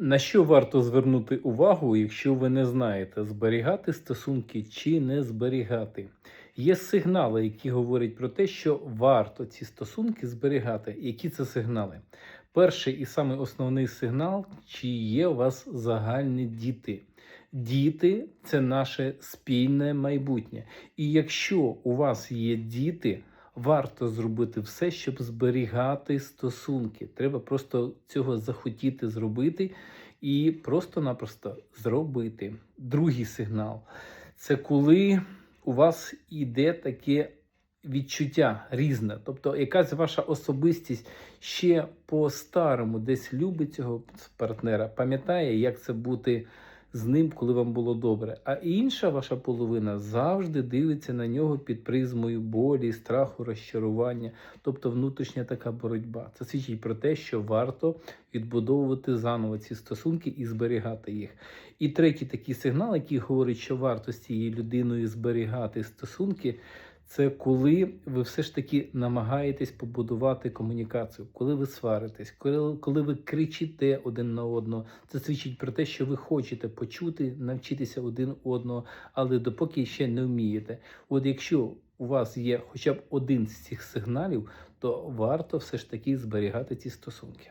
На що варто звернути увагу, якщо ви не знаєте, зберігати стосунки чи не зберігати? Є сигнали, які говорять про те, що варто ці стосунки зберігати. Які це сигнали? Перший і самий основний сигнал, чи є у вас загальні діти. Діти це наше спільне майбутнє. І якщо у вас є діти, варто зробити все, щоб зберігати стосунки. Треба просто цього захотіти зробити і просто-напросто зробити. Другий сигнал це коли у вас іде таке відчуття різне. Тобто якась ваша особистість ще по-старому десь любить цього партнера, пам'ятає, як це бути з ним, коли вам було добре. А інша ваша половина завжди дивиться на нього під призмою болі, страху, розчарування, тобто внутрішня така боротьба. Це свідчить про те, що варто відбудовувати заново ці стосунки і зберігати їх. І третій такий сигнал, який говорить, що варто з цією людиною зберігати стосунки. Це коли ви все ж таки намагаєтесь побудувати комунікацію, коли ви сваритесь, коли, коли ви кричите один на одного. Це свідчить про те, що ви хочете почути, навчитися один одного, але допоки ще не вмієте. От якщо у вас є хоча б один з цих сигналів, то варто все ж таки зберігати ці стосунки.